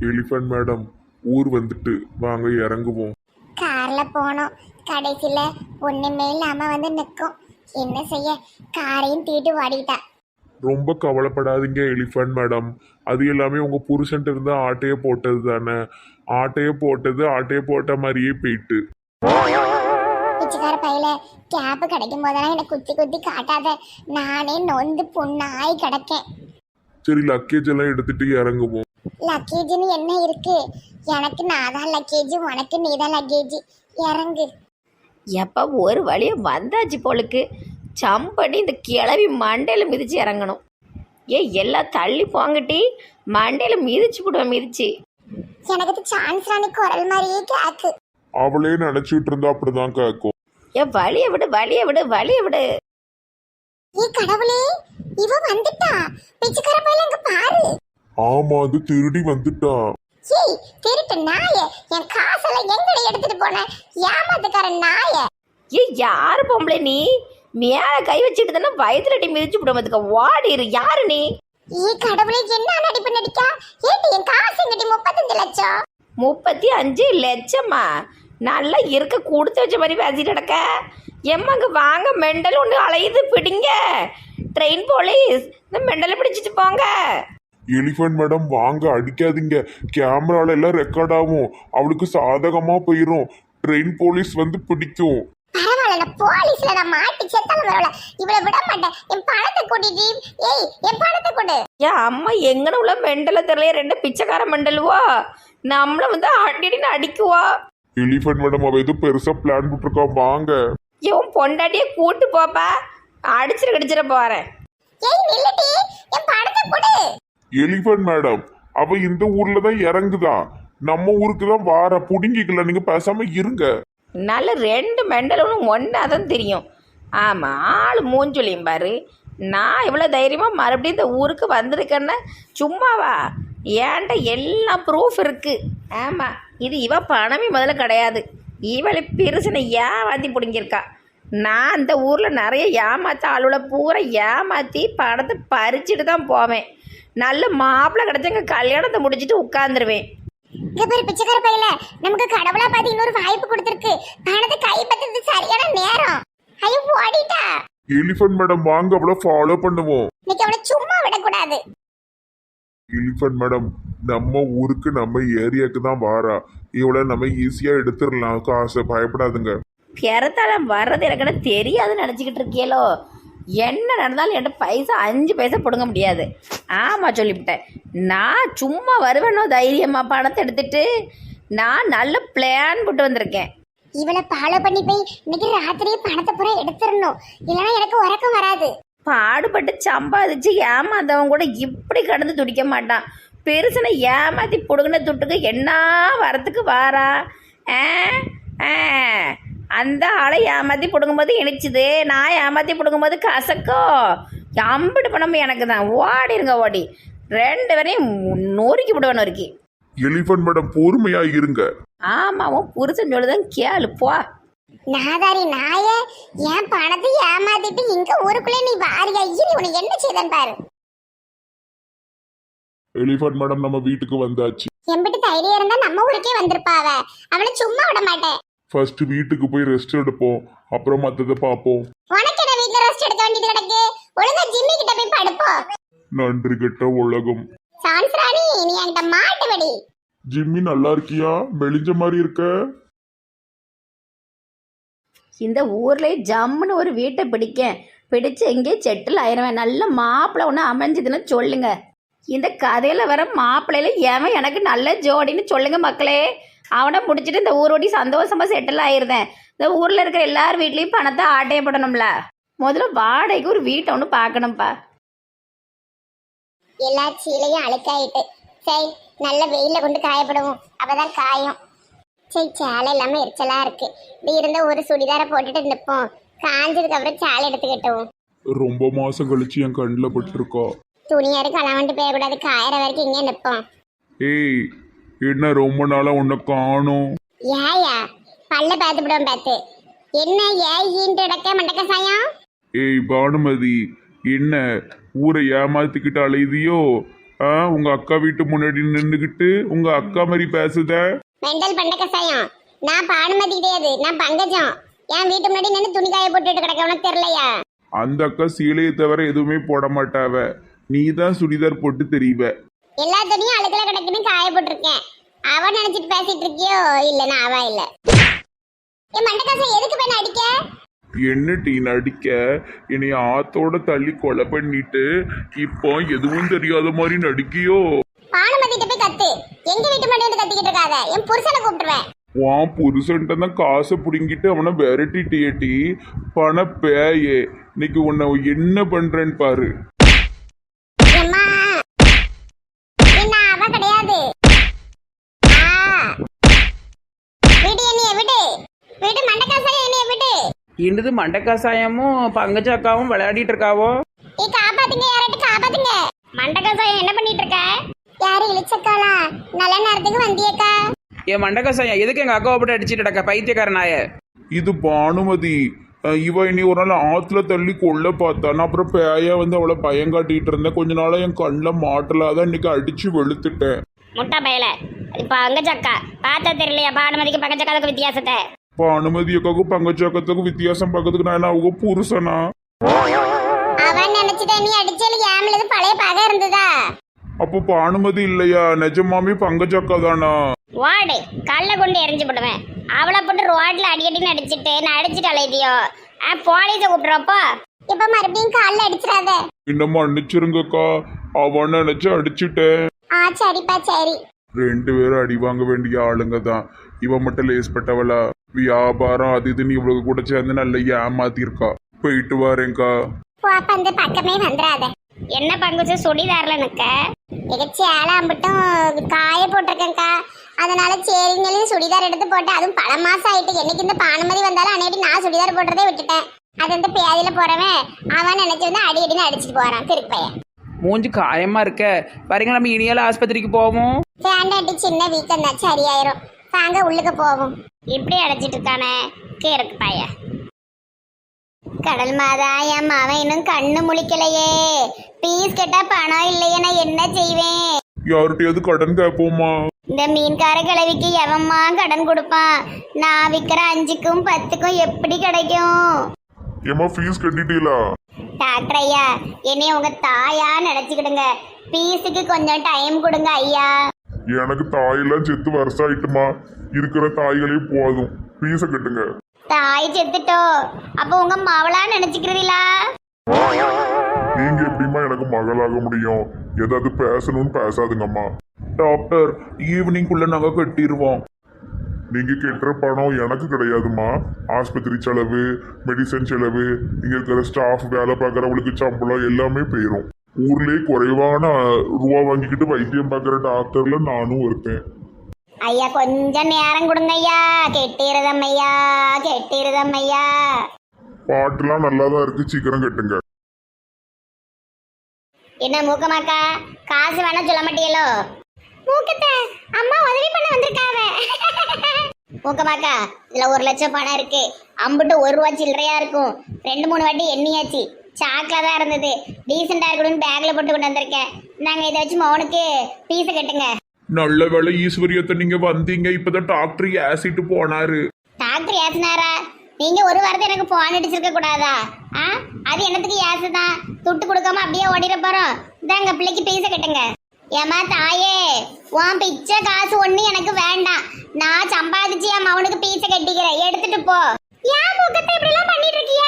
Elephant madam ஊர் வந்துட்டு வாங்க இறங்குவோம். கார்ல போனோம். கடைசியில ஒண்ணுமே இல்லாம வந்து நிற்கும் என்ன செய்ய? காரையும் தீட்டு ஓடிட்டா ரொம்ப கவலைப்படாதீங்க எலிஃபண்ட் மேடம். அது எல்லாமே உங்க புருஷன்ட்டு இருந்த ஆட்டையே போட்டது தானே. ஆட்டையே போட்டது ஆட்டையே போட்ட மாதிரியே போயிட்டு. பிச்சைக்கார பையில கேப் கிடைக்கும் போதெல்லாம் என்னை குத்தி குத்தி காட்டாத. நானே நொந்து புண்ணாய் கிடக்கேன். சரி லக்கேஜ் எல்லாம் எடுத்துட்டு இறங்குவோம். லக்கேஜ்னு என்ன இருக்கு? எனக்கு நான் தான் லக்கேஜ் உனக்கு நீ தான் லக்கேஜ் இறங்கு. எப்போ ஒரு வழியா வந்தாச்சு போலுக்கு. பண்ணி இந்த கிளவி மண்டையில் மிதிச்சு இறங்கணும். ஏ எல்லாம் தள்ளி போங்கட்டி. மண்டையில் மிதிச்சு போடுவேன் மிதிச்சு. எனக்கு சான்ஸ் ராணி குரல் மாதிரியே கேக்கு. அவளே நினைச்சிட்டு இருந்தா அப்படிதான் கேட்கும் ஏ வழியை விடு வழியை விடு வழியை விடு. ஏ கடவுளே இவ வந்துட்டா. பிச்சைக்கார பையில இங்க பாரு. ஆமா அது திருடி வந்துட்டா. ஏய் திருட்டு நாய. என் காசெல்லாம் எங்கட எடுத்துட்டு போன? ஏமாத்துக்கார நாய. ஏ யாரு பொம்பளை நீ? மேலே கை வச்சுட்டு தானே வயதுல அடி மிதிச்சு விடுவதுக்கு ஓடிரு யாரு நீ? ஏ கடவுளே என்ன நடிப்பு நடிக்கா ஏட்டி என் காசு எங்கடி? முப்பத்தஞ்சு லட்சம். முப்பத்தி அஞ்சு லட்சமா? நல்லா இருக்க கொடுத்து வச்ச மாதிரி பேசிட்டு கிடக்க. எம்மாங்க வாங்க மெண்டல் ஒன்று அலையுது பிடிங்க. ட்ரெயின் போலீஸ் இந்த மெண்டலை பிடிச்சிட்டு போங்க. எலிஃபண்ட் மேடம் வாங்க அடிக்காதீங்க. கேமரால எல்லாம் ரெக்கார்ட் ஆகும். அவளுக்கு சாதகமா போயிரும். ட்ரெயின் போலீஸ் வந்து பிடிக்கும். பரவாயில்ல போலீஸ்ல நான் மாட்டி செத்தாலும் பரவாயில்ல. இவளை விட மாட்டேன். என் பணத்தை கூட்டிட்டு ஏய் என் பணத்தை கொடு. ஏன் அம்மா எங்கன உள்ள மெண்டலை தெரியல ரெண்டு பிச்சைக்கார மெண்டலுவா? நம்மளை வந்து அடிடின்னு அடிக்குவா? எலிஃபண்ட் மேடம் அவ ஏதோ பெருசா பிளான் போட்டிருக்கா. வாங்க. இவன் பொண்டாட்டியே கூட்டு போப்பா. அடிச்சிட கடிச்சிட போறேன். ஏய் நில்லுடி. எலிபன் மேடம் அவ இந்த ஊர்ல தான் இறங்குதான் நம்ம ஊருக்கு தான் வார புடுங்கிக்கல நீங்க பேசாம இருங்க. நல்ல ரெண்டு மெண்டலும் ஒன்றா தான் தெரியும். ஆமாம் ஆள் மூஞ்சொலியும் பாரு. நான் இவ்வளோ தைரியமாக மறுபடியும் இந்த ஊருக்கு வந்திருக்கேன்னா சும்மாவா? ஏன்ட்ட எல்லாம் ப்ரூஃப் இருக்குது ஆமாம் இது இவ பணமே முதல்ல கிடையாது. இவளை பெருசுனை ஏமாற்றி பிடுங்கியிருக்கா. நான் அந்த ஊரில் நிறைய ஏமாத்த ஆளுல பூரா ஏமாற்றி பணத்தை பறிச்சுட்டு தான் போவேன். நல்ல மாப்பிள்ளை கிடச்சங்க கல்யாணத்தை முடிச்சுட்டு உட்காந்துருவேன் இங்க பாரு பிச்சைக்கார பையில நமக்கு கடவுளா பார்த்து இன்னொரு வாய்ப்பு கொடுத்துருக்கு. பணத்தை கைப்பற்றது சரியான நேரம். ஐயோ ஓடிட்டா. எலிஃபண்ட் மேடம் வாங்க அவளை ஃபாலோ பண்ணுவோம். இன்னைக்கு அவளை சும்மா விடக்கூடாது. எலிஃபண்ட் மேடம் நம்ம ஊருக்கு நம்ம ஏரியாக்கு தான் வாரா. இவளை நம்ம ஈஸியா எடுத்துடலாம். காசு பயப்படாதுங்க. பிறத்தாலம் வர்றது எனக்கு தெரியாதுன்னு நினச்சிக்கிட்டு இருக்கியலோ. என்ன நடந்தாலும் என்கிட்ட பைசா அஞ்சு பைசா பிடுங்க முடியாது. ஆமாம் சொல்லிவிட்டேன். நான் சும்மா வருவேனோ தைரியமாக பணத்தை எடுத்துட்டு? நான் நல்ல பிளான் போட்டு வந்திருக்கேன். இவளை ஃபாலோ பண்ணி போய் இன்னைக்கு ராத்திரியே பணத்தை பூரா எடுத்துடணும். இல்லைன்னா எனக்கு உறக்கம் வராது. பாடுபட்டு சம்பாதிச்சு ஏமாந்தவன் கூட இப்படி கடந்து துடிக்க மாட்டான். பெருசனை ஏமாத்தி புடுங்கின துட்டுக்கு என்ன வரத்துக்கு வாரா? ஆ? ஆ? அந்த ஆளை ஏமாத்தி பிடுங்கும்போது இனிச்சுது. நான் ஏமாத்தி பிடுங்கும்போது கசக்கோ. அம்பிட்டு பணம் எனக்கு தான் ஓடிருங்க ஓடி. ரெண்டு பேரையும் நொறுக்கி விடுவேன் நொறுக்கி. எலிஃபண்ட் மேடம் பொறுமையா இருங்க. ஆமாம் உன் புருஷன் சொல்லுதான் கேளு போ. நாதாரி நாய என் பணத்தை ஏமாத்திட்டு இங்க ஊருக்குள்ளே நீ வாரியா? இரு உனக்கு என்ன செய்தன் பாரு? எலிஃபண்ட் மேடம் நம்ம வீட்டுக்கு வந்தாச்சு. எம்பிட்டு தைரியம் இருந்தா நம்ம ஊருக்கே வந்திருப்பாவ. அவளை சும்மா விட மாட்டேன். ஃபர்ஸ்ட் வீட்டுக்கு போய் ரெஸ்ட் எடுப்போம். அப்புறம் மத்ததை பார்ப்போம். உனக்கு என்ன வீட்டுல ரெஸ்ட் எடுக்க வேண்டியது கிடக்கு? ஒழுங்கா ஜிம்மி கிட்ட போய் படுப்போம் நன்றி கெட்ட உலகம். சான்ஸ் ராணி நீ என்கிட்ட மாட்டு வெடி ஜிம்மி நல்லா இருக்கியா? மெலிஞ்ச மாதிரி இருக்க? இந்த ஊர்ல ஜம்முன்னு ஒரு வீட்டை பிடிக்க பிடிச்சு எங்கேயே செட்டில் ஆயிருவேன். நல்ல மாப்பிள்ளை ஒன்று அமைஞ்சதுன்னு சொல்லுங்க. இந்த கதையில வர மாப்பிள்ளையில ஏன் எனக்கு நல்ல ஜோடின்னு சொல்லுங்க மக்களே. அவனை பிடிச்சிட்டு இந்த ஊரோடி சந்தோஷமா செட்டில் ஆயிருந்தேன். இந்த ஊர்ல இருக்கிற எல்லார் வீட்லயும் பணத்தை ஆட்டையப்படணும்ல. முதல்ல வாடகைக்கு ஒரு வீட்டை ஒன்று பார்க்கணும்ப்பா எல்லா சீலையும் அழுக்காயிட்டு சரி நல்ல வெயில கொண்டு காயப்படுவோம். அப்பதான் காயும். சரி சேலை இல்லாம எரிச்சலா இருக்கு. இப்படி இருந்த ஒரு சுடிதாரை போட்டுட்டு நிற்போம் காஞ்சதுக்கு அப்புறம் சேலை எடுத்துக்கிட்டோம் ரொம்ப மாசம் கழிச்சு என் கண்ணில் பட்டிருக்கா. துணியாரு களவண்டு போயக்கூடாது காயற வரைக்கும் இங்கே நிற்போம் ஏய் என்ன ரொம்ப நாளா உன்னை காணோம். ஏயா பல்ல பார்த்து விடுவோம் பார்த்து. என்ன ஏயின்னு இடக்க மண்டக்க சாயம்? ஏய் பானுமதி என்ன ஊரை ஏமாத்திக்கிட்டு அலையுதியோ? ஆ உங்க அக்கா வீட்டு முன்னாடி நின்றுகிட்டு உங்க அக்கா மாதிரி பேசுத? மெண்டல் பண்ண கசாயம் நான் பானுமதி கிடையாது நான் பங்கஜம். என் வீட்டு முன்னாடி நின்று துணி காய போட்டுட்டு கிடக்க. உனக்கு தெரியலையா? அந்த அக்கா சீலையை தவிர எதுவுமே போட மாட்டாவ. நீ தான் சுடிதார் போட்டு தெரியுவ. எல்லா துணியும் அழுக்கல கிடக்குன்னு காய போட்டிருக்கேன் அவன் நினைச்சிட்டு பேசிட்டு இருக்கியோ? இல்ல நான் அவ இல்ல. என் மண்டகாசம் எதுக்கு போய் அடிக்க? என்ன டீ நடிக்க என்னை ஆத்தோட தள்ளி கொலை பண்ணிட்டு இப்போ எதுவும் தெரியாத மாதிரி நடிக்கியோ? பானுமதிட்ட போய் கத்து. எங்க வீட்டு முன்னாடி வந்து கத்திக்கிட்டு இருக்காத. என் புருஷனை கூப்பிட்டுருவேன். உன் புருஷன்ட்ட தான் காசை பிடுங்கிட்டு அவனை விரட்டிட்டியே டீ. பண பேயே இன்னைக்கு உன்னை என்ன பண்றேன்னு பாரு அம்மா என்ன அவ கிடையாது ஆ. விடு என்னைய விடு விடு மண்டகாசம் என்னைய விடு என்னது மண்டக்காசாயமும் பங்கஜாக்காவும் விளையாடிட்டு இருக்காவோ நீ காப்பாத்துங்க யாராட்டு காப்பாத்துங்க? மண்டகாசம் என்ன பண்ணிட்டு இருக்க யாரு இழிச்சக்காளா நல்ல நேரத்துக்கு வந்தியக்கா. என் மண்டக்காசாயம் எதுக்கு எங்க அக்காவை போட்டு அடிச்சிட்டு கிடக்க? பைத்தியக்கார நாய இது பானுமதி. அஹ் இவ இனி ஒரு நாள் ஆத்துல தள்ளி கொல்ல பார்த்தா நான் அப்புறம் பேயா வந்து அவளை பயம் காட்டிட்டு இருந்தேன். கொஞ்ச நாளா என் கண்ணில் மாட்டல அதான் இன்னைக்கு அடிச்சு வெளுத்துட்டேன். முட்டை பயல. இப்ப பங்கச்சக்கா பார்த்தா தெரியலையா பானுமதிக்கு பங்கச்சக்காவுக்கு வித்தியாசத்தை? பானுமதி அக்காவுக்கும் பங்கச்சக்கத்துக்கும் வித்தியாசம் பார்க்கறதுக்கு நான் என்ன அவங்க புருஷனா? அவன் நினைச்சிட்ட நீ அடிச்சல ஏமலது பழைய பகை இருந்ததா? அப்போ பானுமதி இல்லையா? நிஜமாமே பங்கச்சக்கா தானா? வாடு கல்ல கொண்டு எரிஞ்சு போடுவேன் அவளை போட்டு ரோட்ல அடி அடின்னு அடிச்சிட்டு நான் அடிச்சிட்டு அலைதியோ போலீஸ கூப்பிடுறப்போ இப்ப மறுபடியும் கால்ல அடிச்சிடாத. என்ன மன்னிச்சிருங்கக்கா அவன் நினைச்சு அடிச்சுட்டேன். ஆ சரிப்பா சரி. ரெண்டு பேரும் அடி வாங்க வேண்டிய ஆளுங்க தான் இவன் மட்டும் லேஸ்பட்டவளா வியாபாரம் அது இதுன்னு இவளுக்கு கூட சேர்ந்து நல்லா ஏமாத்திருக்கா. போயிட்டு வரேன்க்கா. போ அப்ப அந்த பக்கமே வந்துடாத என்ன பங்குச்சு சுடிதார்ல நிக்க எங்க சேலை அம்பிட்டும் காய போட்டிருக்கேன்க்கா. அதனால சரிங்களே சுடிதார் எடுத்து போட்டு அதுவும் பல மாசம் ஆயிட்டு. என்னைக்கு இந்த பானுமதி வந்தாலும் அன்னைக்கு நான் சுடிதார் போடுறதே விட்டுட்டேன். அது அந்த பேதியில போறவன் அவன் நினைச்சு வந்து அடி அடின்னு அடிச்சிட்டு போறான் திருப்பையன் மூஞ்சி காயமா இருக்க. பாருங்க நம்ம இனியால ஆஸ்பத்திரிக்கு போவோம்? வேண்டாட்டி சின்ன வீக்கம் தான் சரியாயிரும். வாங்க உள்ளுக்கு போவோம். இப்படி அடைச்சிட்டு இருக்கானே கேருக்கு பைய. கடல் மாதா என் அவன் இன்னும் கண்ணு முழிக்கலையே. பீஸ் கேட்டா பணம் இல்லையே நான் என்ன செய்வேன்? யார்கிட்டயாவது கடன் கேட்போமா? இந்த மீன்கார கிழவிக்கு எவம்மா கடன் கொடுப்பான்? நான் விற்கிற அஞ்சுக்கும் பத்துக்கும் எப்படி கிடைக்கும்? ஏமா ஃபீஸ் கட்டிட்டீங்களா டாக்டர் ஐயா என்னைய உங்க தாயா நினைச்சுக்கிடுங்க. பீஸுக்கு கொஞ்சம் டைம் கொடுங்க ஐயா. எனக்கு தாயெல்லாம் செத்து வருஷம் ஆயிட்டுமா இருக்கிற தாய்களே போதும். ஃபீஸை கட்டுங்க. தாய் செத்துட்டோ. அப்போ உங்க மவளா நினைச்சுக்கிறீங்களா நீங்க எப்படிமா எனக்கு மகளாக முடியும்? ஏதாவது பேசணும்னு பேசாதுங்கம்மா. டாக்டர் ஈவினிங்குள்ள நாங்க கட்டிடுவோம் நீங்க கெட்டுற பணம் எனக்கு கிடையாதுமா ஆஸ்பத்திரி செலவு மெடிசன் செலவு இங்க இருக்கிற ஸ்டாஃப் வேலை பார்க்குறவங்களுக்கு சம்பளம் எல்லாமே போயிடும் ஊர்லயே குறைவான ரூபா வாங்கிக்கிட்டு வைத்தியம் பார்க்குற டாக்டர்ல நானும் இருப்பேன். ஐயா கொஞ்சம் நேரம் கொடுங்க ஐயா கெட்டிருதம் ஐயா கெட்டிருதம் ஐயா பாட்டுலாம் நல்லா தான் இருக்கு சீக்கிரம் கட்டுங்க. என்ன மூக்கமாக்கா? காசு வேணா சொல்ல மாட்டியலோ மூக்கத்தை அம்மா உதவி பண்ண வந்திருக்காவ. மூக்கமாக்கா இதுல ஒரு லட்சம் பணம் இருக்கு. அம்புட்டு ஒரு ரூபா சில்லறையா இருக்கும். ரெண்டு மூணு வாட்டி எண்ணியாச்சு. சாக்கில் தான் இருந்தது. டீசெண்டா இருக்கணும்னு பேக்ல போட்டு கொண்டு வந்திருக்கேன். நாங்க இதை வச்சு மௌனுக்கு பீஸை கட்டுங்க. நல்ல வேலை ஈஸ்வரியத்தை நீங்க வந்தீங்க. இப்பதான் டாக்டர் ஏசிட்டு போனாரு. டாக்டர் ஏசுனாரா? நீங்க ஒரு வாரத்தை எனக்கு போன் அடிச்சிருக்க கூடாதா? ஆ? அது என்னத்துக்கு ஏசு தான்? துட்டு கொடுக்காம அப்படியே ஓடிட போறோம். இதாங்க பிள்ளைக்கு பீச கட்டுங்க. ஏமா தாயே உன் பிச்சை காசு ஒண்ணு எனக்கு வேண்டாம். நான் சம்பாதிச்சு என் மவனுக்கு பீச கட்டிக்கிறேன். எடுத்துட்டு போ ஏன் முகத்தை இப்படி எல்லாம் பண்ணிட்டு இருக்கிய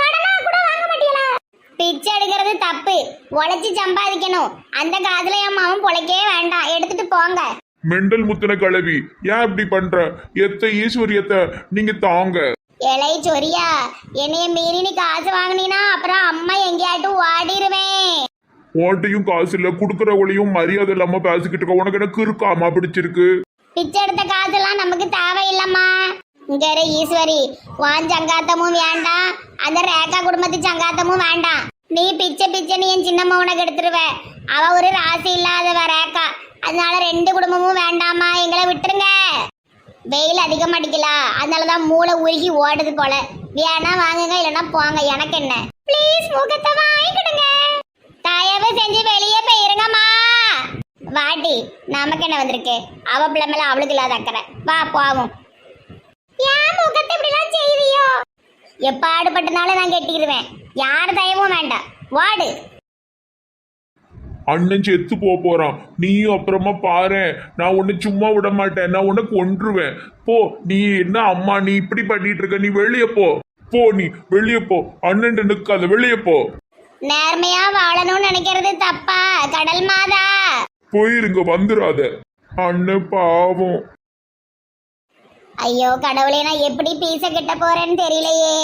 கடனா கூட வாங்க மாட்டீங்களா பிச்சை எடுக்கிறது தப்பு. உழைச்சி சம்பாதிக்கணும். அந்த காதுல என் மவன் பொழைக்கவே வேண்டாம். எடுத்துட்டு போங்க. மெண்டல் முத்தின கலவி ஏன் இப்படி பண்ற? எத்த ஈஸ்வரியத்தை நீங்க தாங்க. இலை சொரியா? என்னைய மீறி நீ காசு வாங்கினீனா அப்புறம் அம்மா எங்கேயாட்டும் ஓடிடுவேன் ஓட்டையும் காசு இல்ல குடுக்கறவளையும் மரியாதை இல்லாம பேசிக்கிட்டு இருக்க. உனக்கு எனக்கு இருக்காமா பிடிச்சிருக்கு? பிச்சை எடுத்த காசுலாம் நமக்கு தேவையில்லம்மா. இங்கே ஈஸ்வரி. வான் சங்காத்தமும் வேண்டாம். அந்த ரேகா குடும்பத்து சங்காத்தமும் வேண்டாம். நீ பிச்சை பிச்சைன்னு என் சின்னம்மா உனக்கு எடுத்துருவ. அவ ஒரு ராசி இல்லாதவ ரேகா. அதனால ரெண்டு குடும்பமும் வேண்டாமா எங்களை விட்டுருங்க. வெயில் அதிகம் அடிக்கல. அதனாலதான் மூளை உருகி ஓடுது போல. வேணா வாங்குங்க இல்லைன்னா போங்க. எனக்கு என்ன? ப்ளீஸ் முகத்தை வாங்கிக்கிடுங்க. தயவு செஞ்சு வெளியே போயிருங்கம்மா. வாட்டி நமக்கு என்ன வந்திருக்கு? அவ பிள்ளை மேல அவளுக்கு இல்லாத அக்கறை. வா போவோம். முகத்தை இப்படிலாம் செய்வியோ எப்பாடுபட்டனாலும் நான் கெட்டிடுவேன் யார் தயவும் வேண்டாம். வாடு. அண்ணன் செத்து போக போறான். நீயும் அப்புறமா பாரு. நான் உன்னை சும்மா விட மாட்டேன். நான் உன்னை கொன்றுவேன். போ நீ என்ன அம்மா நீ இப்படி பண்ணிட்டு இருக்க? நீ வெளியே போ. போ நீ வெளியே போ. அண்ணன் நிற்காத வெளியே போ. நேர்மையா வாழணும்னு நினைக்கிறது தப்பா? கடல் மாதா. போயிருங்க வந்துடாத அண்ணன் பாவம். ஐயோ கடவுளே நான் எப்படி பீச கிட்ட போறேன்னு தெரியலையே.